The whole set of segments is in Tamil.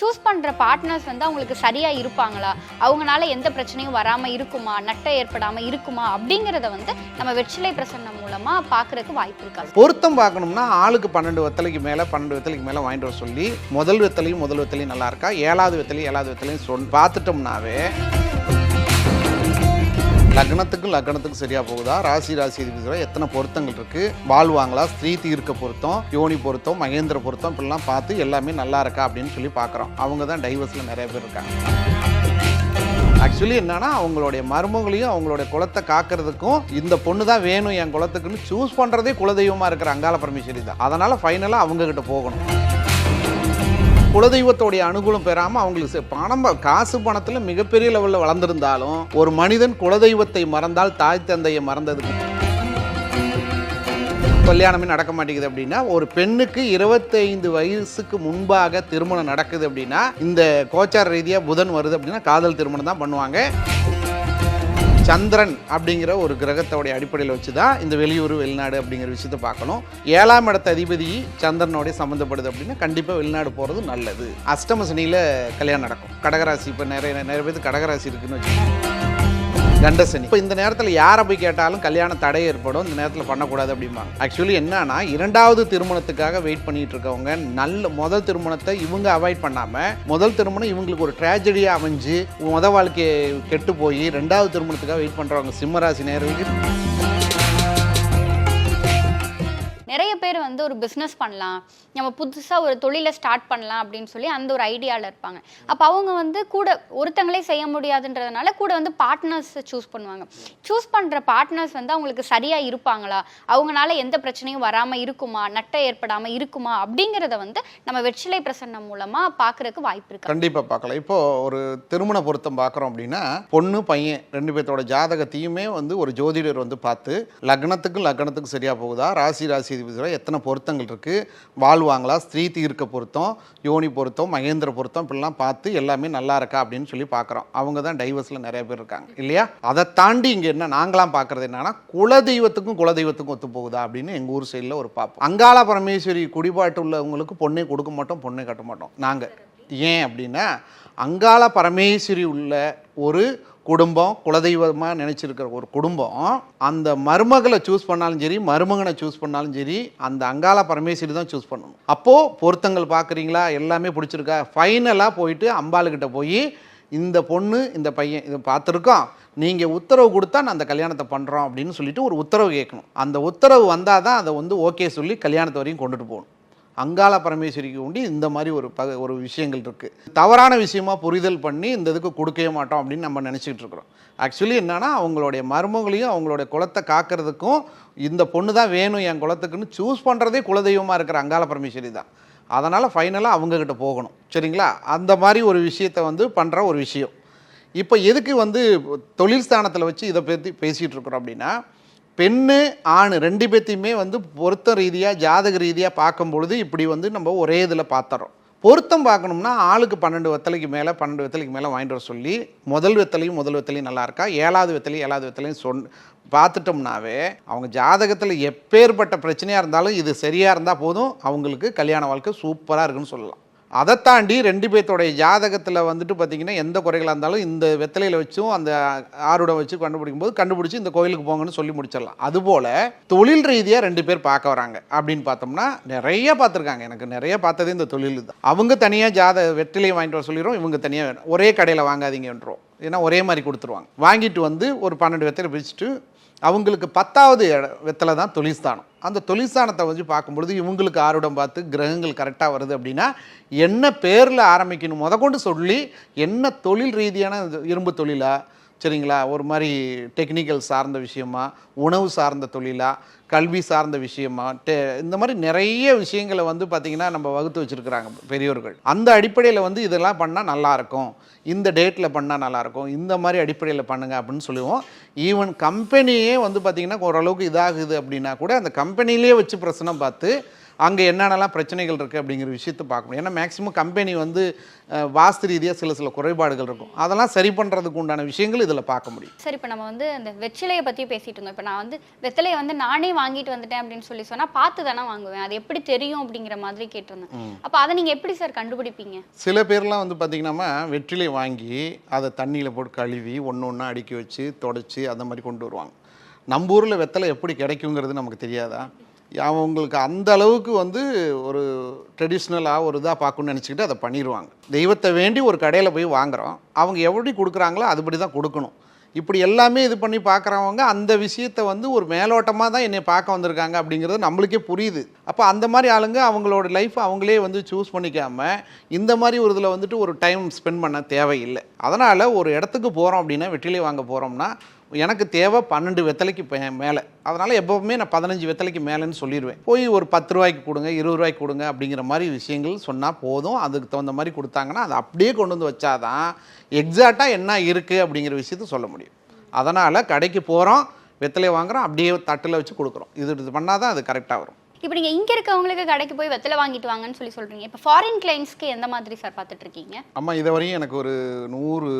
சூஸ் பண்ணுற பார்ட்னர்ஸ் வந்து அவங்களுக்கு சரியாக இருப்பாங்களா? அவங்களால எந்த பிரச்சனையும் வராமல் இருக்குமா? நட்டை ஏற்படாமல் இருக்குமா? அப்படிங்கிறத வந்து நம்ம வெற்றிலை பிரசன்னம் மூலமாக பார்க்குறதுக்கு வாய்ப்பு இருக்காது பொருத்தம் பார்க்கணும்னா ஆளுக்கு பன்னெண்டு வெத்தலைக்கு மேலே பன்னெண்டு வெத்தலைக்கு மேலே வாங்கிட்டு வர சொல்லி முதல் வெத்தலையும் முதல் வெத்தலையும் நல்லா இருக்கா? ஏழாவது வெத்தலையும் ஏழாவது வெத்தலையும் சொல் பார்த்துட்டோம்னாவே லக்னத்துக்கும் லக்னத்துக்கும் சரியா போகுதா? ராசி ராசி அதிபதியோட எத்தனை பொருத்தங்கள் இருக்கு? வாழ்வாங்களா? ஸ்திரீ தீர்க்க பொருத்தம் யோனி பொருத்தம் மகேந்திர பொருத்தம் இப்படிலாம் பார்த்து எல்லாமே நல்லா இருக்கா அப்படின்னு சொல்லி பார்க்குறோம். அவங்க தான் டைவர்ஸில் நிறைய பேர் இருக்காங்க. ஆக்சுவலி என்னன்னா அவங்களுடைய மருமகளையும் அவங்களுடைய குலத்தை காக்கிறதுக்கும் இந்த பொண்ணு தான் வேணும் என் குலத்துக்குன்னு சூஸ் பண்ணுறதே குலதெய்வமா இருக்கிற அங்காள பரமேஸ்வரி தான். அதனால ஃபைனலாக அவங்க கிட்ட போகணும். குலதெய்வத்தோடைய அனுகூலம் பெறாமல் அவங்களுக்கு பணம் காசு பணத்தில் மிகப்பெரிய லெவலில் வளர்ந்துருந்தாலும் ஒரு மனிதன் குலதெய்வத்தை மறந்தால் தாய் தந்தையை மறந்தது கல்யாணமே நடக்க மாட்டேங்குது அப்படின்னா ஒரு பெண்ணுக்கு 25 வயசுக்கு முன்பாக திருமணம் நடக்குது அப்படின்னா இந்த கோச்சார ரீதியாக புதன் வருது அப்படின்னா காதல் திருமணம் தான் பண்ணுவாங்க. சந்திரன் அப்படிங்கிற ஒரு கிரகத்தோடைய அடிப்படையில் வச்சு தான் இந்த வெளியூர் வெளிநாடு அப்படிங்கிற விஷயத்தை பார்க்கணும். ஏழாம் இடத்த அதிபதி சந்திரனோடைய சம்மந்தப்படுது அப்படின்னா கண்டிப்பாக வெளிநாடு போகிறது நல்லது. அஷ்டம சனியில் கல்யாணம் நடக்கும். கடகராசி இப்போ நிறைய நிறைய பேருக்கு கடகராசி இருக்குன்னு வச்சுக்கோங்க. கண்டசனி இப்போ இந்த நேரத்தில் யாரை போய் கேட்டாலும் கல்யாண தடை ஏற்படும் இந்த நேரத்தில் பண்ணக்கூடாது அப்படிம்பாங்க. ஆக்சுவலி என்னன்னா இரண்டாவது திருமணத்துக்காக வெயிட் பண்ணிட்டு இருக்கவங்க நல்ல முதல் திருமணத்தை இவங்க அவாய்ட் பண்ணாமல் முதல் திருமணம் இவங்களுக்கு ஒரு ட்ராஜடியாக அமைஞ்சு முத வாழ்க்கையை கெட்டு போய் ரெண்டாவது திருமணத்துக்காக வெயிட் பண்ணுறவங்க சிம்மராசி நேர்களுக்கு நிறைய பேர் வந்து ஒரு பிஸ்னஸ் பண்ணலாம். நம்ம புதுசாக ஒரு தொழிலை ஸ்டார்ட் பண்ணலாம் அப்படின்னு சொல்லி அந்த ஒரு ஐடியாவில் இருப்பாங்க. அப்போ அவங்க வந்து கூட ஒருத்தங்களே செய்ய முடியாதுன்றதுனால கூட வந்து பார்ட்னர்ஸ் சூஸ் பண்ணுவாங்க. சூஸ் பண்ணுற பார்ட்னர்ஸ் வந்து அவங்களுக்கு சரியாக இருப்பாங்களா? அவங்களால எந்த பிரச்சனையும் வராமல் இருக்குமா? நட்டை ஏற்படாமல் இருக்குமா? அப்படிங்கிறத வந்து நம்ம வெற்றிலை பிரசன்னம் மூலமாக பார்க்குறதுக்கு வாய்ப்பு இருக்குது கண்டிப்பாக பார்க்கலாம் இப்போ ஒரு திருமண பொருத்தம் பார்க்குறோம் அப்படின்னா பொண்ணு பையன் ரெண்டு பேர்த்தோட ஜாதகத்தையுமே வந்து ஒரு ஜோதிடர் வந்து பார்த்து லக்னத்துக்கும் லக்னத்துக்கும் சரியாக போகுதா? ராசி ராசி இதில் எத்தனை பொருத்தங்கள் இருக்குது வாழ்வாங்களா? ஸ்திரீ தீர்க்க பொருத்தம் யோனி பொருத்தம் மகேந்திர பொருத்தம் இப்படிலாம் பார்த்து எல்லாமே நல்லா இருக்கா அப்படின்னு சொல்லி பார்க்குறோம். அவங்க தான் டைவர்ஸில் நிறைய பேர் இருக்காங்க இல்லையா? அதை தாண்டி இங்கே என்ன நாங்களாம் பார்க்குறது என்னன்னா குலதெய்வத்துக்கும் குலதெய்வத்துக்கும் ஒத்து போகுதா அப்படின்னு எங்கள் ஊர் சைடில் ஒரு பார்ப்போம். அங்காள பரமேஸ்வரி குடிபாட்டு உள்ளவங்களுக்கு பொண்ணை கொடுக்க மாட்டோம் பொண்ணை கட்ட மாட்டோம். நாங்கள் ஏன் அப்படின்னா அங்காள பரமேஸ்வரி உள்ள ஒரு குடும்பம் குலதெய்வமாக நினச்சிருக்கிற ஒரு குடும்பம் அந்த மருமகளை சூஸ் பண்ணாலும் சரி மருமகனை சூஸ் பண்ணாலும் சரி அந்த அங்காள பரமேஸ்வரி தான் சூஸ் பண்ணணும். அப்போது பொருத்தங்கள் பார்க்குறீங்களா? எல்லாமே பிடிச்சிருக்கா? ஃபைனலாக போயிட்டு அம்பாளுக்கிட்ட போய் இந்த பொண்ணு இந்த பையன் இதை பார்த்துருக்கோம் நீங்கள் உத்தரவு கொடுத்தா நான் அந்த கல்யாணத்தை பண்ணுறோம் அப்படின்னு சொல்லிட்டு ஒரு உத்தரவு கேட்கணும். அந்த உத்தரவு வந்தால் தான் அதை வந்து ஓகே சொல்லி கல்யாணத்தை வரையும் கொண்டுட்டு போகணும். அங்காள பரமேஸ்வரிக்கு உண்டி இந்த மாதிரி ஒரு பக ஒரு விஷயங்கள் இருக்குது தவறான விஷயமா புரிதல் பண்ணி இந்த இதுக்கு கொடுக்கவே மாட்டோம் அப்படின்னு நம்ம நினச்சிக்கிட்டு இருக்கிறோம். ஆக்சுவலி என்னன்னா அவங்களுடைய மருமகளையும் அவங்களுடைய குலத்தை காக்கிறதுக்கும் இந்த பொண்ணு தான் வேணும் என் குலத்துக்குன்னு சூஸ் பண்ணுறதே குலதெய்வமாக இருக்கிற அங்காள பரமேஸ்வரி தான். அதனால் ஃபைனலாக அவங்கக்கிட்ட போகணும். சரிங்களா? அந்த மாதிரி ஒரு விஷயத்தை வந்து பண்ணுற ஒரு விஷயம். இப்போ எதுக்கு வந்து தொழில் ஸ்தானத்தில் வச்சு இதை பற்றி பேசிகிட்டு இருக்கிறோம் அப்படின்னா பெண்ணு ஆண் ரெண்டு பேர்த்தையுமே வந்து பொருத்த ரீதியாக ஜாதக ரீதியாக பார்க்கும் பொழுது இப்படி வந்து நம்ம ஒரே இதில் பார்த்துறோம். பொருத்தம் பார்க்கணும்னா ஆளுக்கு பன்னெண்டு வெத்தலைக்கு மேலே பன்னெண்டு வெத்தலைக்கு மேலே வாங்கிட்டு வர சொல்லி முதல் வெத்தலையும் முதல் வெத்தலையும் நல்லா இருக்கா? ஏழாவது வெத்தலையும் ஏழாவது வெத்தலையும் சொன் பார்த்துட்டோம்னாவே அவங்க ஜாதகத்தில் எப்பேற்பட்ட பிரச்சனையாக இருந்தாலும் இது சரியாக இருந்தால் போதும். அவங்களுக்கு கல்யாண வாழ்க்கை சூப்பராக இருக்குன்னு சொல்லலாம். அதை தாண்டி ரெண்டு பேர்த்தோடைய ஜாதகத்தில் வந்துட்டு பார்த்தீங்கன்னா எந்த குறைகளாக இருந்தாலும் இந்த வெத்தலையில் வச்சும் அந்த ஆருடம் வச்சு கண்டுபிடிக்கும் போது கண்டுபிடிச்சி இந்த கோயிலுக்கு போங்கன்னு சொல்லி முடிச்சிடலாம். அதுபோல் தொழில் ரீதியாக ரெண்டு பேர் பார்க்க வராங்க. அப்படின்னு பார்த்தோம்னா நிறைய பார்த்துருக்காங்க. எனக்கு நிறைய பார்த்ததே இந்த தொழில் தான். அவங்க தனியாக ஜாத வெற்றிலையும் வாங்கிட்டு வர சொல்லிடுறோம் இவங்க தனியாக ஒரே கடையில் வாங்காதீங்கன்றோம். ஏன்னா ஒரே மாதிரி கொடுத்துருவாங்க. வாங்கிட்டு வந்து ஒரு பன்னெண்டு வெத்தலை பிரிச்சுட்டு அவங்களுக்கு பத்தாவது இட- தான் தொழில்ஸ்தானம். அந்த தொழில்ஸ்தானத்தை வந்து பார்க்கும்பொழுது இவங்களுக்கு ஆருடம் பார்த்து கிரகங்கள் கரெக்டாக வருது அப்படின்னா என்ன பேரில் ஆரம்பிக்கணும் முதற்கொண்டு சொல்லி என்ன தொழில் ரீதியான இரும்பு தொழிலாக சரிங்களா? ஒரு மாதிரி டெக்னிக்கல் சார்ந்த விஷயமா உணவு சார்ந்த தொழிலா கல்வி சார்ந்த விஷயமா டெ இந்த மாதிரி நிறைய விஷயங்களை வந்து பார்த்திங்கன்னா நம்ம வகுத்து வச்சுருக்கிறாங்க பெரியோர்கள். அந்த அடிப்படையில் வந்து இதெல்லாம் பண்ணால் நல்லாயிருக்கும் இந்த டேட்டில் பண்ணால் நல்லாயிருக்கும் இந்த மாதிரி அடிப்படையில் பண்ணுங்க அப்படின்னு சொல்லுவோம். ஈவன் கம்பெனியே வந்து பார்த்திங்கன்னா ஓரளவுக்கு இதாகுது அப்படின்னா கூட அந்த கம்பெனிலேயே வச்சு பிரச்சனை பார்த்து அங்கே என்னென்னலாம் பிரச்சனைகள் இருக்குது அப்படிங்கிற விஷயத்தை பார்க்க முடியும் ஏன்னா மேக்ஸிமம் கம்பெனி வந்து வாஸ்து ரீதியாக சில சில குறைபாடுகள் இருக்கும். அதெல்லாம் சரி பண்ணுறதுக்கு உண்டான விஷயங்கள் இதில் பார்க்க முடியும். சரி இப்போ நம்ம வந்து இந்த வெற்றிலையை பற்றி பேசிட்டு இருந்தோம். இப்போ நான் வந்து வெத்தலையை வந்து நானே வாங்கிட்டு வந்துட்டேன் அப்படின்னு சொல்லி சொன்னால் பார்த்து தானே வாங்குவேன். அது எப்படி தெரியும் அப்படிங்கிற மாதிரி கேட்டிருந்தேன். அப்போ அதை நீங்கள் எப்படி சார் கண்டுபிடிப்பீங்க? சில பேர்லாம் வந்து பார்த்திங்கன்னா வெற்றிலை வாங்கி அதை தண்ணியில் போட்டு கழுவி ஒன்று ஒன்றா அடுக்கி வச்சு தொடச்சி அந்த மாதிரி கொண்டு வருவாங்க. நம்ம ஊரில் வெத்தலை எப்படி கிடைக்குங்கிறது நமக்கு தெரியாதா? அவங்களுக்கு அந்த அளவுக்கு வந்து ஒரு ட்ரெடிஷ்னலாக ஒரு இதாக பார்க்கணும்னு நினச்சிக்கிட்டு அதை பண்ணிடுவாங்க. தெய்வத்தை வேண்டி ஒரு கடையில் போய் வாங்குறோம். அவங்க எப்படி கொடுக்குறாங்களோ அதுபடி தான் கொடுக்கணும். இப்படி எல்லாமே இது பண்ணி பார்க்குறவங்க அந்த விஷயத்தை வந்து ஒரு மேலோட்டமாக தான் என்னை பார்க்க வந்திருக்காங்க அப்படிங்கிறது நம்மளுக்கே புரியுது. அப்போ அந்த மாதிரி ஆளுங்க அவங்களோட லைஃப் அவங்களே வந்து சூஸ் பண்ணிக்காம இந்த மாதிரி ஒரு இதில் வந்துட்டு ஒரு டைம் ஸ்பெண்ட் பண்ண தேவையில்லை. அதனால் ஒரு இடத்துக்கு போகிறோம் அப்படின்னா வெற்றிலை வாங்க போகிறோம்னா எனக்கு தேவை பன்னெண்டு வெத்தலைக்கு மேலே. அதனால் எப்போவுமே நான் பதினஞ்சு வெத்தலைக்கு மேலேன்னு சொல்லிடுவேன் போய் ஒரு பத்து ரூபாய்க்கு கொடுங்க இருபது ரூபாய்க்கு கொடுங்க அப்படிங்கிற மாதிரி விஷயங்கள் சொன்னால் போதும். அதுக்கு தகுந்த மாதிரி கொடுத்தாங்கன்னா அதை அப்படியே கொண்டு வந்து வச்சாதான் எக்ஸாக்டாக என்ன இருக்குது அப்படிங்கிற விஷயத்த சொல்ல முடியும். அதனால் கடைக்கு போகிறோம் வெத்தலை வாங்குறோம் அப்படியே தட்டில் வச்சு கொடுக்குறோம். இது இது பண்ணால் தான் அது கரெக்டாக வரும். இப்போ நீங்கள் இங்கே இருக்கவங்களுக்கு கடைக்கு போய் வெத்தலை வாங்கிட்டு வாங்கன்னு சொல்லி சொல்கிறீங்க இப்போ ஃபாரின் கிளைண்ட்ஸ்க்கு எந்த மாதிரி சார் பார்த்துட்டு இருக்கீங்க? அம்மா இது வரையும் எனக்கு ஒரு நூறு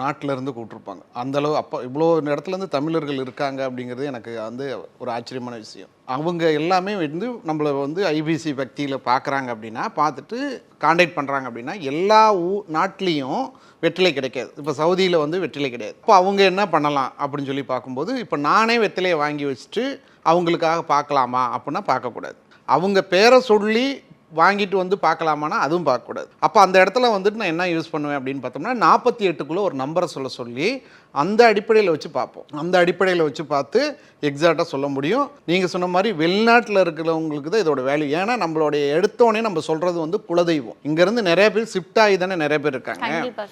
நாட்டிலேருந்து கூப்பிட்ருப்பாங்க அந்தளவு அப்போ இவ்வளோ இடத்துலேருந்து தமிழர்கள் இருக்காங்க அப்படிங்கிறது எனக்கு வந்து ஒரு ஆச்சரியமான விஷயம். அவங்க எல்லாமே வந்து நம்மளை வந்து ஐபிசி பக்தியில் பார்க்குறாங்க அப்படின்னா பார்த்துட்டு காண்டாக்ட் பண்ணுறாங்க அப்படின்னா எல்லா ஊ நாட்டிலையும் வெற்றிலை கிடைக்காது. இப்போ சவுதியில் வந்து வெற்றிலை கிடையாது. இப்போ அவங்க என்ன பண்ணலாம் அப்படின்னு சொல்லி பார்க்கும்போது இப்போ நானே வெற்றிலையை வாங்கி வச்சுட்டு அவங்களுக்காக பார்க்கலாமா அப்படின்னா பார்க்கக்கூடாது அவங்க பேரை சொல்லி வாங்கிட்டு வந்து பார்க்கலாமான்னா அதுவும் பார்க்கக்கூடாது. அப்போ அந்த இடத்துல வந்துட்டு நான் என்ன யூஸ் பண்ணுவேன் அப்படின்னு பார்த்தோம்னா நாற்பத்தி எட்டுக்குள்ளே ஒரு நம்பரை சொல்ல சொல்லி அந்த அடிப்படையில் வச்சு பார்ப்போம். அந்த அடிப்படையில் வச்சு பார்த்து எக்ஸாக்டாக சொல்ல முடியும். நீங்கள் சொன்ன மாதிரி வெளிநாட்டில் இருக்கிறவங்களுக்கு தான் இதோட வேல்யூ ஏன்னா நம்மளுடைய எடுத்தோடனே நம்ம சொல்கிறது வந்து குலதெய்வம். இங்கேருந்து நிறைய பேர் ஷிஃப்ட் ஆகி தானே நிறைய பேர் இருக்காங்க.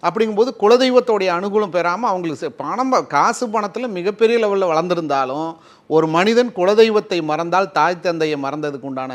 அப்படிங்கும்போது குலதெய்வத்தோடைய அனுகூலம் பெறாமல் அவங்களுக்கு பணம் காசு பணத்தில் மிகப்பெரிய லெவலில் வளர்ந்துருந்தாலும் ஒரு மனிதன் குலதெய்வத்தை மறந்தால் தாய் தந்தையை மறந்ததுக்கு உண்டான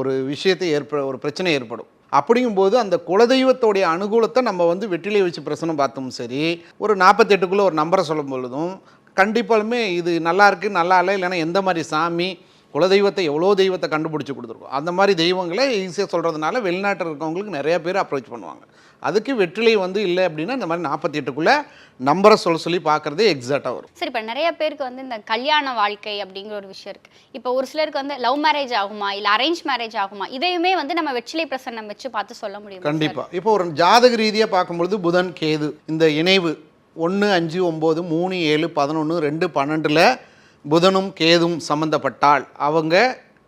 ஒரு விஷயத்தை ஏற்ப ஒரு பிரச்சனை ஏற்படும். அப்படிங்கும்போது அந்த குலதெய்வத்தோடைய அனுகூலத்தை நம்ம வந்து வெற்றிலையை வச்சு பிரசனம் பார்த்தோம் சரி ஒரு நாற்பத்தெட்டுக்குள்ளே ஒரு நம்பரை சொல்லும் பொழுதும் கண்டிப்பாலுமே இது நல்லா இருக்குது நல்லா இல்லை இல்லைன்னா எந்த மாதிரி சாமி குலதெய்வத்தை எவ்வளோ தெய்வத்தை கண்டுபிடிச்சி கொடுத்துருக்கோம்? அந்த மாதிரி தெய்வங்களை ஈஸியாக சொல்கிறதுனால வெளிநாட்டில் இருக்கவங்களுக்கு நிறைய பேர் அப்ரோச் பண்ணுவாங்க. அதுக்கு வெற்றிலை வந்து இல்லை அப்படின்னா இந்த மாதிரி நாற்பத்தி எட்டுக்குள்ளே நம்பரை சொல்ல சொல்லி பார்க்குறதே எக்ஸாக்டாக வரும். சரி இப்போ நிறைய பேருக்கு வந்து இந்த கல்யாண வாழ்க்கை அப்படிங்கிற ஒரு விஷயம் இருக்கு. இப்போ ஒரு சிலருக்கு வந்து லவ் மேரேஜ் ஆகுமா இல்லை அரேஞ்ச் மேரேஜ் ஆகுமா இதையுமே வந்து நம்ம வெற்றிலை பிரசன்னம் வச்சு பார்த்து சொல்ல முடியும் கண்டிப்பாக இப்போ ஒரு ஜாதக ரீதியாக பார்க்கும்பொழுது புதன் கேது இந்த இணைவு ஒன்று அஞ்சு ஒம்பது மூணு ஏழு பதினொன்று ரெண்டு பன்னெண்டில் புதனும் கேதும் சம்மந்தப்பட்டால் அவங்க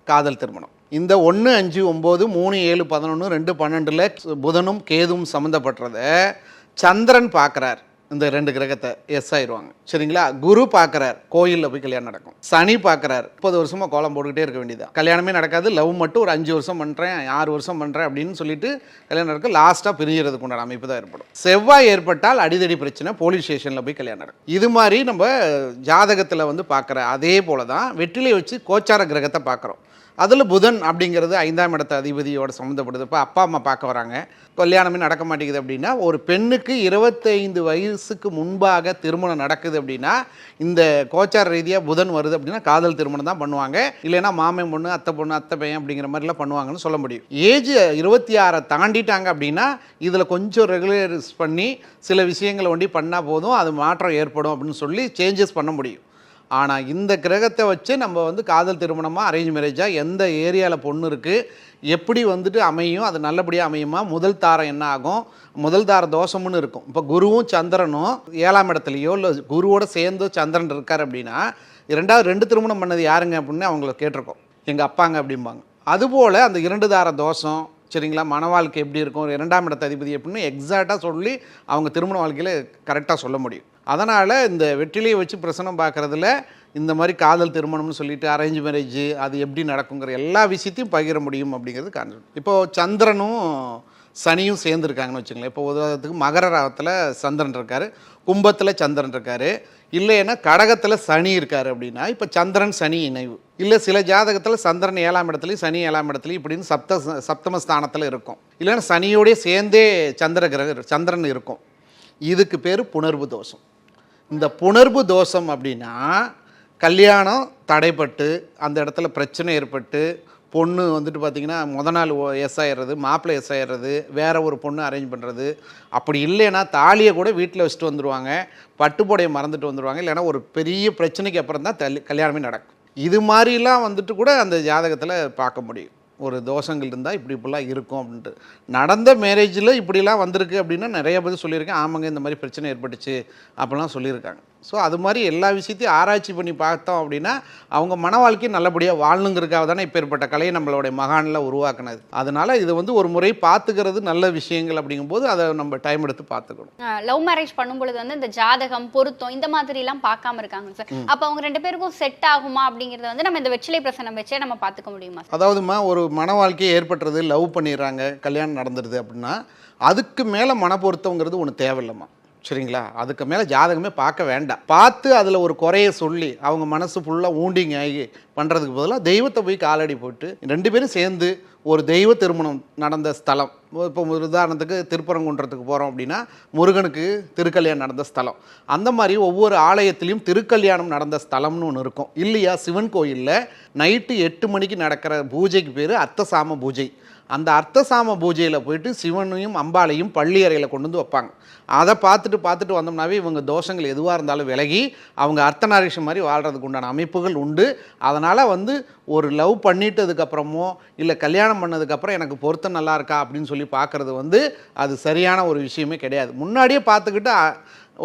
காதல் திருமணம். இந்த ஒன்று அஞ்சு ஒம்பது மூணு ஏழு பதினொன்று ரெண்டு பன்னெண்டில் புதனும் கேதும் சம்மந்தப்பட்டதை சந்திரன் பார்க்குறார் இந்த ரெண்டு கிரகத்தை எஸ் ஆயிடுவாங்க சரிங்களா? குரு பார்க்குறார் கோயிலில் போய் கல்யாணம் நடக்கும். சனி பார்க்குறார் முப்பது வருஷமாக கோலம் போட்டுக்கிட்டே இருக்க வேண்டியதான் கல்யாணமே நடக்காது. லவ் மட்டும் ஒரு அஞ்சு வருஷம் பண்ணுறேன் ஆறு வருஷம் பண்ணுறேன் அப்படின்னு சொல்லிட்டு கல்யாணம் நடக்க லாஸ்ட்டாக பிரிஞ்சுறதுக்கு உண்டான அமைப்பு தான் ஏற்படும். செவ்வாய் ஏற்பட்டால் அடிதடி பிரச்சனை போலீஸ் ஸ்டேஷனில் போய் கல்யாணம் நடக்கும். இது மாதிரி நம்ம ஜாதகத்தில் வந்து பார்க்குற அதே போல தான் வெற்றிலை வச்சு கோச்சார கிரகத்தை பார்க்குறோம் அதில் புதன் அப்படிங்கிறது ஐந்தாம் இடத்த அதிபதியோட சம்மந்தப்படுது இப்போ அப்பா அம்மா பார்க்க வராங்க. கல்யாணமே நடக்க மாட்டேங்குது அப்படின்னா ஒரு பெண்ணுக்கு இருபத்தைந்து வயசுக்கு முன்பாக திருமணம் நடக்குது அப்படின்னா இந்த கோச்சார ரீதியாக புதன் வருது அப்படின்னா காதல் திருமணம் தான் பண்ணுவாங்க. இல்லைன்னா மாமன் பொண்ணு அத்தை பொண்ணு அத்தை பையன் அப்படிங்கிற மாதிரிலாம் பண்ணுவாங்கன்னு சொல்ல முடியும். ஏஜ் இருபத்தி ஆறை தாண்டிட்டாங்க அப்படின்னா இதில் கொஞ்சம் ரெகுலரைஸ் பண்ணி சில விஷயங்களை ஒண்டி பண்ணால் போதும் அது மாற்றம் ஏற்படும் அப்படின்னு சொல்லி சேஞ்சஸ் பண்ண முடியும். ஆனால் இந்த கிரகத்தை வச்சு நம்ம வந்து காதல் திருமணமாக அரேஞ்ச் மேரேஜாக எந்த ஏரியாவில் பொண்ணு இருக்குது எப்படி வந்துட்டு அமையும் அது நல்லபடியாக அமையுமா முதல் தாரம் என்ன ஆகும் முதல் தார தோஷம்னு இருக்கும். இப்போ குருவும் சந்திரனும் ஏழாம் இடத்துலையோ இல்லை குருவோட சேர்ந்து சந்திரன் இருக்கார் அப்படின்னா இரண்டாவது ரெண்டு திருமணம் பண்ணது யாருங்க அப்படின்னு அவங்கள கேட்டிருக்கோம். எங்கள் அப்பாங்க அப்படிம்பாங்க. அதுபோல் அந்த இரண்டு தார தோஷம் சரிங்களா மன வாழ்க்கை எப்படி இருக்கும் இரண்டாம் இடத்த அதிபதி எப்படின்னு எக்ஸாக்டாக சொல்லி அவங்க திருமண வாழ்க்கையில் கரெக்டாக சொல்ல முடியும். அதனால் இந்த வெற்றிலையை வச்சு பிரசனம் பார்க்குறதுல இந்த மாதிரி காதல் திருமணம்னு சொல்லிட்டு அரேஞ்ச் மேரேஜ் அது எப்படி நடக்குங்கிற எல்லா விஷயத்தையும் பகிர முடியும் அப்படிங்கிறது கான்செப்ட் இப்போது சந்திரனும் சனியும் சேர்ந்துருக்காங்கன்னு வச்சுங்களேன் இப்போ உதாரணத்துக்கு மகர ராகத்தில் சந்திரன் இருக்கார் கும்பத்தில் சந்திரன் இருக்கார். இல்லைன்னா கடகத்தில் சனி இருக்கார் அப்படின்னா இப்போ சந்திரன் சனி இணைவு. இல்லை சில ஜாதகத்தில் சந்திரன் ஏழாம் இடத்துலையும் சனி ஏழாம் இடத்துலையும் இப்படின்னு சப்த சப்தம ஸ்தானத்தில் இருக்கும். இல்லைன்னா சனியோடய சேர்ந்தே சந்திர கிரக சந்திரன் இருக்கும். இதுக்கு பேர் புணர்வு தோஷம். இந்த புணர்வு தோஷம் அப்படின்னா கல்யாணம் தடைப்பட்டு அந்த இடத்துல பிரச்சனை ஏற்பட்டு பொண்ணு வந்துட்டு பார்த்தீங்கன்னா முத நாள் எஸ் ஆயிடுறது மாப்பிள்ளை எஸ் ஆயிடுறது வேறு ஒரு பொண்ணு அரேஞ்ச் பண்ணுறது அப்படி இல்லைன்னா தாலியை கூட வீட்டில் வச்சுட்டு வந்துடுவாங்க பட்டுப்புடையை மறந்துட்டு வந்துடுவாங்க இல்லைன்னா ஒரு பெரிய பிரச்சனைக்கு அப்புறம் தான் தள்ளி கல்யாணமே நடக்கும். இது மாதிரிலாம் வந்துட்டு கூட அந்த ஜாதகத்தில் பார்க்க முடியும். ஒரு தோஷங்கள் இருந்தால் இப்படி இப்படிலாம் இருக்கும் அப்படின்ட்டு. நடந்த மேரேஜில் இப்படிலாம் வந்திருக்கு அப்படின்னா நிறைய பேர் சொல்லியிருக்கேன் ஆமாங்க இந்த மாதிரி பிரச்சனை ஏற்பட்டுச்சு அப்படிலாம் சொல்லியிருக்காங்க. ஸோ அது மாதிரி எல்லா விஷயத்தையும் ஆராய்ச்சி பண்ணி பார்த்தோம் அப்படின்னா அவங்க மன வாழ்க்கையை நல்லபடியாக வாழணுங்கிறதுக்காக தானே இப்பேற்பட்ட கலையை நம்மளுடைய மகானில் உருவாக்குனது. அதனால் இது வந்து ஒரு முறை பார்த்துக்கிறது நல்ல விஷயங்கள் அப்படிங்கும்போது அதை நம்ம டைம் எடுத்து பார்த்துக்கணும். லவ் மேரேஜ் பண்ணும் பொழுது வந்து இந்த ஜாதகம் பொருத்தம் இந்த மாதிரி எல்லாம் பார்க்காம இருக்காங்க சார். அப்ப அவங்க ரெண்டு பேருக்கும் செட் ஆகுமா அப்படிங்கறத வந்து நம்ம இந்த வெற்றிலை பிரசனம் வச்சே நம்ம பாத்துக்க முடியுமா அதாவதுமா ஒரு மன வாழ்க்கையை ஏற்பட்டுறது லவ் பண்ணிடுறாங்க கல்யாணம் நடந்துடுது அப்படின்னா அதுக்கு மேலே மன பொருத்தங்கிறது ஒன்று தேவையில்லைம்மா. சரிங்களா? அதுக்கு மேலே ஜாதகமே பார்க்க வேண்டாம். பார்த்து அதில் ஒரு குறைய சொல்லி அவங்க மனசு ஃபுல்லாக ஊண்டிங் ஆகி பண்ணுறதுக்கு பதிலாக தெய்வத்தை போய் காலடி போட்டு ரெண்டு பேரும் சேர்ந்து ஒரு தெய்வ திருமணம் நடந்த ஸ்தலம். இப்போ உதாரணத்துக்கு திருப்பரங்குன்றத்துக்கு போகிறோம் அப்படின்னா முருகனுக்கு திருக்கல்யாணம் நடந்த ஸ்தலம். அந்த மாதிரி ஒவ்வொரு ஆலயத்திலையும் திருக்கல்யாணம் நடந்த ஸ்தலம்னு ஒன்று இருக்கும். இல்லையா? சிவன் கோயிலில் நைட்டு எட்டு மணிக்கு நடக்கிற பூஜைக்கு பேர் அர்த்தசாம பூஜை. அந்த அர்த்தசாம பூஜையில் போயிட்டு சிவனையும் அம்பாளையும் பள்ளி அறையில் கொண்டு வந்து வைப்பாங்க. அதை பார்த்துட்டு பார்த்துட்டு வந்தோம்னாவே இவங்க தோஷங்கள் எதுவாக இருந்தாலும் விலகி அவங்க அர்த்தநாரீஷம் மாதிரி வாழ்கிறதுக்கு உண்டான அமைப்புகள் உண்டு. அதனால் வந்து ஒரு லவ் பண்ணிட்டதுக்கப்புறமோ இல்லை கல்யாணம் பண்ணதுக்கப்புறம் எனக்கு பொருத்தம் நல்லா இருக்கா அப்படின்னு சொல்லி பார்க்குறது வந்து அது சரியான ஒரு விஷயமே கிடையாது. முன்னாடியே பார்த்துக்கிட்டு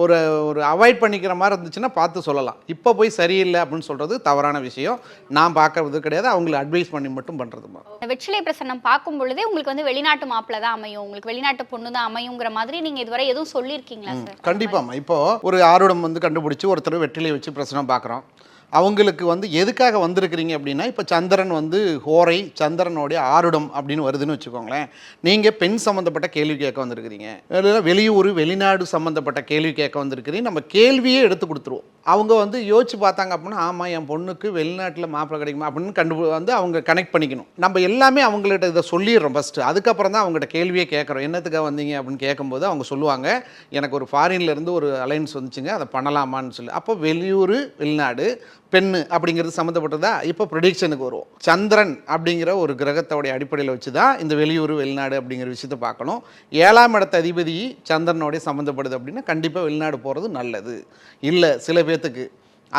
ஒரு ஒரு அவாய்ட் பண்ணிக்கிற மாதிரி இருந்துச்சுன்னா பார்த்து சொல்லலாம். இப்போ போய் சரியில்லை அப்படின்னு சொல்கிறது தவறான விஷயம். நான் பார்க்கறது கிடையாது. அவங்களை அட்வைஸ் பண்ணி மட்டும் பண்ணுறதுமா வெற்றிலை பிரசனம் பார்க்கும் பொழுதே உங்களுக்கு வந்து வெளிநாட்டு மாப்பிள்ளை தான் அமையும். உங்களுக்கு வெளிநாட்டு பொண்ணு தான் அமையுங்கிற மாதிரி நீங்க இதுவரை எதுவும் சொல்லியிருக்கீங்களா சார்? கண்டிப்பாம்மா இப்போ ஒரு ஆருடம் வந்து கண்டுபிடிச்சி ஒருத்தர் வெற்றிலை வச்சு பிரச்சனை பார்க்குறோம். அவங்களுக்கு வந்து எதுக்காக வந்திருக்கிறீங்க அப்படின்னா இப்போ சந்திரன் வந்து ஹோரை சந்திரனுடைய ஆருடம் அப்படின்னு வருதுன்னு வச்சுக்கோங்களேன். நீங்கள் பெண் சம்மந்தப்பட்ட கேள்வி கேட்க வந்திருக்கிறீங்க. வெளியூர் வெளிநாடு சம்மந்தப்பட்ட கேள்வி கேட்க வந்திருக்கிறீங்க. நம்ம கேள்வியே எடுத்து கொடுத்துருவோம். அவங்க வந்து யோசிச்சு பார்த்தாங்க அப்படின்னா ஆமாம் என் பொண்ணுக்கு வெளிநாட்டில் மாப்பிள்ளை கிடைக்குமா அப்படின்னு கண்டு வந்து அவங்க கனெக்ட் பண்ணிக்கணும். நம்ம எல்லாமே அவங்கள்ட்ட இதை சொல்லிடுறோம் ஃபஸ்ட்டு அதுக்கப்புறம் தான் அவங்ககிட்ட கேள்வியே கேட்குறோம். என்னத்துக்காக வந்தீங்க அப்படின்னு கேட்கும்போது அவங்க சொல்லுவாங்க எனக்கு ஒரு ஃபாரின்லேருந்து ஒரு அலைன்ஸ் வந்துச்சுங்க. அதை பண்ணலாமான்னு சொல்லி. அப்போ வெளியூர் வெளிநாடு பெண்ணு அப்படிங்கிறது சம்மந்தப்பட்டதா? இப்போ ப்ரொடிக்ஷனுக்கு வருவோம். சந்திரன் அப்படிங்கிற ஒரு கிரகத்தோடைய அடிப்படையில் வச்சு தான் இந்த வெளியூர் வெளிநாடு அப்படிங்கிற விஷயத்த பார்க்கணும். ஏழாம் இடத்த அதிபதி சந்திரனோடைய சம்மந்தப்படுது அப்படின்னா கண்டிப்பாக வெளிநாடு போகிறது நல்லது. இல்லை சில பேர்த்துக்கு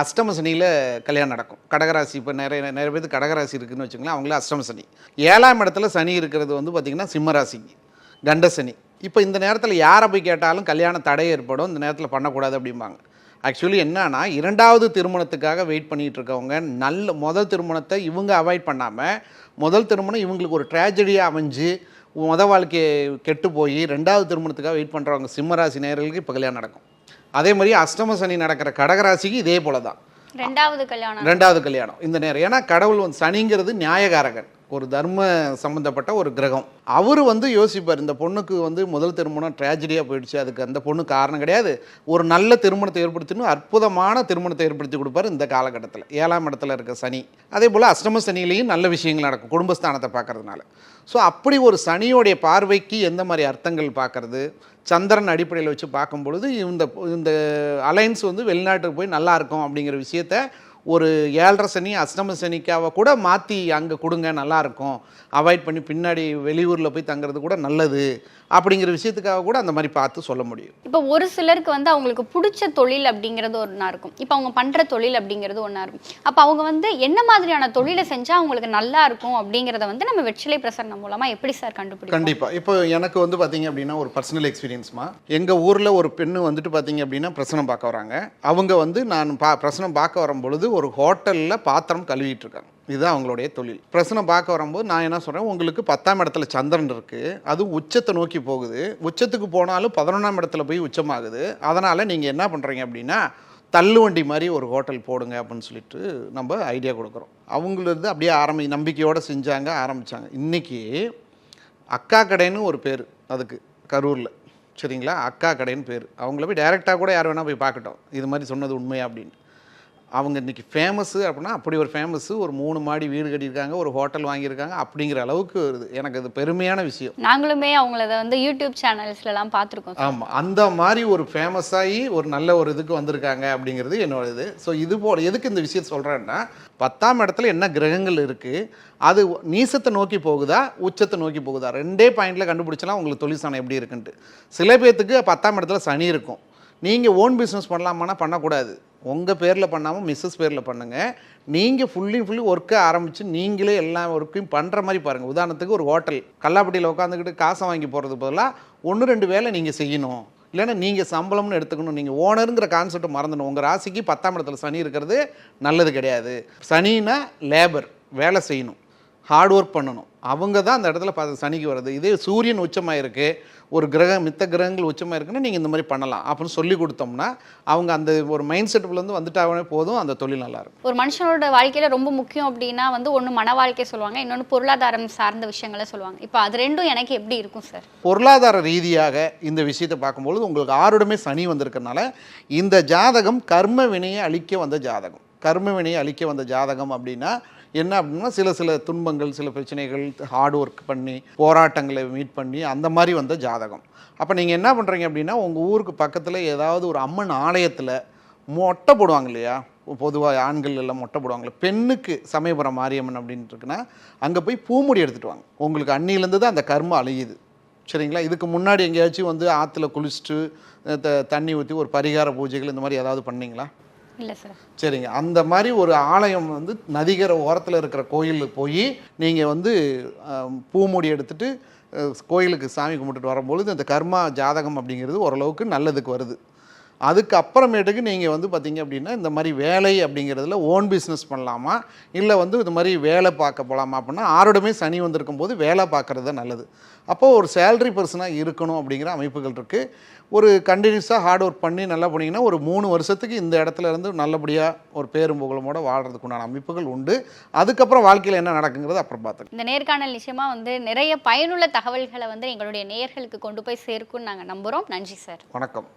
அஷ்டம சனியில் கல்யாணம் நடக்கும். கடகராசி இப்போ நிறைய நிறைய பேருக்கு கடகராசி இருக்குதுன்னு வச்சுங்களேன் அவங்களே அஷ்டம சனி. ஏழாம் இடத்துல சனி இருக்கிறது வந்து பார்த்திங்கன்னா சிம்மராசிக்கு கண்ட சனி. இப்போ இந்த நேரத்தில் யாரை போய் கேட்டாலும் கல்யாண தடை ஏற்படும். இந்த நேரத்தில் பண்ணக்கூடாது அப்படிம்பாங்க. ஆக்சுவலி என்னன்னா இரண்டாவது திருமணத்துக்காக வெயிட் பண்ணிட்டு இருக்கவங்க நல்ல முதல் திருமணத்தை இவங்க அவாய்ட் பண்ணாமல் முதல் திருமணம் இவங்களுக்கு ஒரு ட்ராஜடியாக அமைஞ்சு முத வாழ்க்கையை கெட்டு போய் ரெண்டாவது திருமணத்துக்காக வெயிட் பண்ணுறவங்க சிம்மராசி நேயர்களுக்கு இப்போ கல்யாணம் நடக்கும். அதே மாதிரி அஷ்டம சனி நடக்கிற கடகராசிக்கு இதே போல தான் ரெண்டாவது கல்யாணம். ரெண்டாவது கல்யாணம். இந்த நேரம். ஏன்னா கடவுள் வந்து சனிங்கிறது நியாயகாரகன் ஒரு தர்ம சம்பந்தப்பட்ட ஒரு கிரகம். அவர் வந்து யோசிப்பார் இந்த பொண்ணுக்கு வந்து முதல் திருமணம் ட்ராஜடியாக போயிடுச்சு அதுக்கு அந்த பொண்ணு காரணம் கிடையாது. ஒரு நல்ல திருமணத்தை ஏற்படுத்தணும் அற்புதமான திருமணத்தை ஏற்படுத்தி கொடுப்பாரு இந்த காலகட்டத்தில். ஏழாம் இடத்துல இருக்க சனி. அதே போல் அஷ்டம சனியிலையும் நல்ல விஷயங்கள் நடக்கும் குடும்பஸ்தானத்தை பார்க்கறதுனால. ஸோ அப்படி ஒரு சனியோடைய பார்வைக்கு எந்த மாதிரி அர்த்தங்கள் பார்க்கறது? சந்திரன் அடிப்படையில் வச்சு பார்க்கும் பொழுது இந்த இந்த அலைன்ஸ் வந்து வெளிநாட்டுக்கு போய் நல்லா இருக்கும் அப்படிங்கிற விஷயத்த ஒரு ஏழரை சனி அஷ்டம சனிக்காவை கூட மாற்றி அங்கே கொடுங்க நல்லாயிருக்கும் அவாய்ட் பண்ணி பின்னாடி வெளியூரில் போய் தங்குறது கூட நல்லது. அப்படிங்கிற விஷயத்துக்காக கூட அந்த மாதிரி பார்த்து சொல்ல முடியும். இப்போ ஒரு சிலருக்கு வந்து அவங்களுக்கு பிடிச்ச தொழில் அப்படிங்கிறது ஒன்றா இருக்கும். இப்போ அவங்க பண்ற தொழில் அப்படிங்கிறது ஒன்றா இருக்கும். அப்போ அவங்க வந்து என்ன மாதிரியான தொழிலை செஞ்சா அவங்களுக்கு நல்லா இருக்கும் அப்படிங்கிறத வந்து நம்ம வெற்றிலை பிரசரணம் மூலமா எப்படி சார் கண்டுபிடிக்கும் கண்டிப்பாக இப்போ எனக்கு வந்து பார்த்தீங்க அப்படின்னா ஒரு பர்சனல் எக்ஸ்பீரியன்ஸ்மா எங்கள் ஊரில் ஒரு பெண்ணு வந்துட்டு பார்த்தீங்க அப்படின்னா பிரசனம் பார்க்க வராங்க. அவங்க வந்து நான் பா பிரசனம் பார்க்க வரும் பொழுது ஒரு ஹோட்டலில் பாத்திரம் கழுவிட்டு இருக்காங்க. இதுதான் அவங்களுடைய தொழில். பிரச்சனை பார்க்க வரும்போது நான் என்ன சொல்கிறேன் உங்களுக்கு பத்தாம் இடத்துல சந்திரன் இருக்குது அது உச்சத்தை நோக்கி போகுது. உச்சத்துக்கு போனாலும் பதினொன்றாம் இடத்துல போய் உச்சமாகுது. அதனால் நீங்கள் என்ன பண்ணுறீங்க அப்படின்னா தள்ளுவண்டி மாதிரி ஒரு ஹோட்டல் போடுங்க அப்படின்னு சொல்லிட்டு நம்ம ஐடியா கொடுக்குறோம். அவங்களது அப்படியே ஆரம்பி நம்பிக்கையோடு செஞ்சாங்க ஆரம்பித்தாங்க இன்றைக்கி அக்கா கடைன்னு ஒரு பேர் அதுக்கு கரூரில். சரிங்களா? அக்கா கடைன்னு பேர். அவங்கள போய் டைரெக்டாக கூட யார் வேணால் போய் பார்க்கட்டும். இது மாதிரி சொன்னது உண்மையா அப்படின்னு. அவங்க இன்னைக்கு ஃபேமஸ்ஸு அப்படின்னா அப்படி ஒரு ஃபேமஸ்ஸு ஒரு மூணு மாடி வீடு கட்டியிருக்காங்க ஒரு ஹோட்டல் வாங்கியிருக்காங்க அப்படிங்கிற அளவுக்கு வருது. எனக்கு அது பெருமையான விஷயம். நாங்களுமே அவங்கள வந்து யூடியூப் சேனல்ஸ்லலாம் பார்த்துருக்கோம் ஆமாம் அந்த மாதிரி ஒரு ஃபேமஸ் ஆகி ஒரு நல்ல ஒரு இதுக்கு வந்திருக்காங்க அப்படிங்கிறது என்னோட இது. ஸோ இது போல் எதுக்கு இந்த விஷயம் சொல்கிறேன்னா பத்தாம் இடத்துல என்ன கிரகங்கள் இருக்குது அது நீசத்தை நோக்கி போகுதா உச்சத்தை நோக்கி போகுதா? ரெண்டே பாயிண்டில் கண்டுபிடிச்சலாம் உங்களுக்கு ஸ்தானம் எப்படி இருக்குன்ட்டு. சில பேர்த்துக்கு பத்தாம் இடத்துல சனி இருக்கும். நீங்கள் ஓன் பிஸ்னஸ் பண்ணலாமான்னா பண்ணக்கூடாது. உங்கள் பேரில் பண்ணாமல் மிஸ்ஸஸ் பேரில் பண்ணுங்கள் நீங்கள் ஃபுல்லி ஃபுல்லி ஒர்க்கை ஆரம்பித்து நீங்களே எல்லா ஒர்க்கையும் பண்ணுற மாதிரி பாருங்கள் உதாரணத்துக்கு ஒரு ஹோட்டல் கல்லாப்பட்டியில் உட்காந்துக்கிட்டு காசை வாங்கி போகிறது பதிலாக ஒன்று ரெண்டு வேலை நீங்கள் செய்யணும். இல்லைன்னா நீங்கள் சம்பளம்னு எடுத்துக்கணும். நீங்கள் ஓனருங்கிற கான்செப்ட் மறந்துடணும். உங்கள் ராசிக்கு பத்தாம் இடத்துல சனி இருக்கிறது நல்லது கிடையாது. சனின்னா லேபர் வேலை செய்யணும். ஹார்ட் ஒர்க் பண்ணணும். அவங்க தான் அந்த இடத்துல ப சனிக்கு வருது இதே சூரியன் உச்சமாக இருக்குது ஒரு கிரகம் மித்த கிரகங்கள் உச்சமாக இருக்குன்னா நீங்கள் இந்த மாதிரி பண்ணலாம். அப்படின்னு சொல்லி கொடுத்தோம்னா அவங்க அந்த ஒரு மைண்ட் செட்டுக்குள்ளேருந்து வந்துட்டாவே போதும் அந்த தொழில் நல்லாயிருக்கும் ஒரு மனுஷனோட வாழ்க்கையில ரொம்ப முக்கியம் அப்படின்னா வந்து ஒன்று மன வாழ்க்கை சொல்லுவாங்க இன்னொன்று பொருளாதாரம் சார்ந்த விஷயங்களை சொல்லுவாங்க. இப்போ அது ரெண்டும் எனக்கு எப்படி இருக்கும் சார் பொருளாதார ரீதியாக இந்த விஷயத்தை பார்க்கும்பொழுது உங்களுக்கு ஆறுடமே சனி வந்திருக்கனால இந்த ஜாதகம் கர்ம வினையை அழிக்க வந்த ஜாதகம். கர்ம வினையை அழிக்க வந்த ஜாதகம் அப்படின்னா என்ன அப்படின்னா சில சில துன்பங்கள் சில பிரச்சனைகள் ஹார்ட் ஒர்க் பண்ணி போராட்டங்களை மீட் பண்ணி அந்த மாதிரி வந்த ஜாதகம். அப்போ நீங்கள் என்ன பண்ணுறீங்க அப்படின்னா உங்கள் ஊருக்கு பக்கத்தில் ஏதாவது ஒரு அம்மன் ஆலயத்தில் மொட்டை போடுவாங்க இல்லையா? பொதுவாக ஆண்கள் எல்லாம் மொட்டை போடுவாங்களே பெண்ணுக்கு சமயபுரம் மாரியம்மன் அப்படின்ட்டு இருக்குன்னா அங்கே போய் பூமுடி எடுத்துகிட்டு வாங்க. உங்களுக்கு அன்னியிலேருந்து தான் அந்த கர்மம் அழியுது. சரிங்களா? இதுக்கு முன்னாடி எங்கேயாச்சும் வந்து ஆற்றுல குளிச்சுட்டு த தண்ணி ஊற்றி ஒரு பரிகார பூஜைகள் இந்த மாதிரி ஏதாவது பண்ணீங்களா? இல்லை சார் சரிங்க. அந்த மாதிரி ஒரு ஆலயம் வந்து நதிகர ஓரத்தில் இருக்கிற கோயிலுக்கு போய் நீங்கள் வந்து பூமுடி எடுத்துட்டு கோயிலுக்கு சாமி கும்பிட்டுட்டு வரும்பொழுது இந்த கர்மா ஜாதகம் அப்படிங்கிறது ஓரளவுக்கு நல்லதுக்கு வருது. அதுக்கு அப்புறமேட்டுக்கு நீங்கள் வந்து பார்த்தீங்க அப்படின்னா இந்த மாதிரி வேலை அப்படிங்கிறதுல ஓன் பிஸ்னஸ் பண்ணலாமா? இல்லை வந்து இது மாதிரி வேலை பார்க்க போகலாமா அப்படின்னா ஆரோடமே சனி வந்திருக்கும் போது வேலை பார்க்குறது தான் நல்லது. அப்போது ஒரு சேலரி பர்சனாக இருக்கணும் அப்படிங்கிற அமைப்புகள் இருக்குது ஒரு கண்டினியூஸாக ஹார்ட் ஒர்க் பண்ணி நல்லா போனீங்கன்னா ஒரு மூணு வருஷத்துக்கு இந்த இடத்துல இருந்து நல்லபடியாக ஒரு பேரும் புகழமோட வாழ்கிறதுக்கு உண்டான அமைப்புகள் உண்டு. அதுக்கப்புறம் வாழ்க்கையில் என்ன நடக்குங்கிறது அப்புறம் பார்த்துக்கலாம் இந்த நேர்காணல் நிச்சயமா வந்து நிறைய பயனுள்ள தகவல்களை வந்து எங்களுடைய நேயர்களுக்கு கொண்டு போய் சேர்க்கும்னு நாங்கள் நம்புகிறோம் நன்றி சார். வணக்கம்.